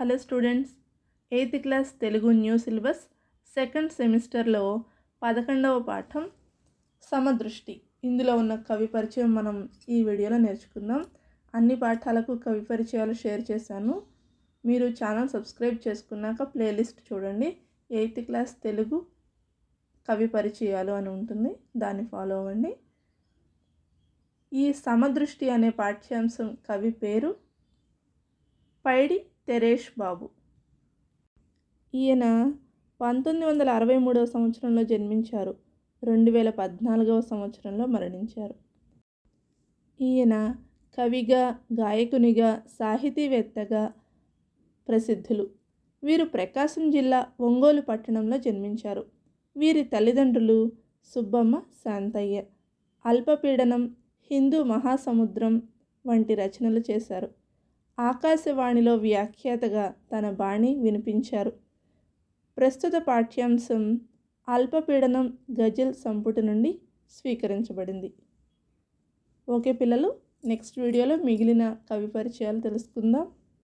Hello students eighth class Telugu new syllabus second సెమిస్టర్లో పదకొండవ పాఠం సమదృష్టి. ఇందులో ఉన్న కవి పరిచయం మనం ఈ వీడియోలో నేర్చుకుందాం. అన్ని పాఠాలకు కవి పరిచయాలు షేర్ చేశాను. మీరు ఛానల్ సబ్స్క్రైబ్ చేసుకున్నాక ప్లేలిస్ట్ చూడండి. ఎయిత్ క్లాస్ తెలుగు కవి పరిచయాలు అని ఉంటుంది. దాన్ని ఫాలో అవ్వండి. ఈ సమదృష్టి అనే పాఠ్యాంశం కవి పేరు పైడి తెరేష్ బాబు. ఈయన పంతొమ్మిది వందల అరవై మూడవ సంవత్సరంలో జన్మించారు. రెండు వేల పద్నాలుగవ సంవత్సరంలో మరణించారు. ఈయన కవిగా గాయకునిగా సాహితీవేత్తగా ప్రసిద్ధులు. వీరు ప్రకాశం జిల్లా ఒంగోలు పట్టణంలో జన్మించారు. వీరి తల్లిదండ్రులు సుబ్బమ్మ శాంతయ్య అల్పపీడనం హిందూ మహాసముద్రం వంటి రచనలు చేశారు. ఆకాశవాణిలో వ్యాఖ్యాతగా తన బాణి వినిపించారు. ప్రస్తుత పాఠ్యాంశం అల్పపీడనం గజల్ సంపుటి నుండి స్వీకరించబడింది. ఓకే పిల్లలు నెక్స్ట్ వీడియోలో మిగిలిన కవి పరిచయాలు తెలుసుకుందాం.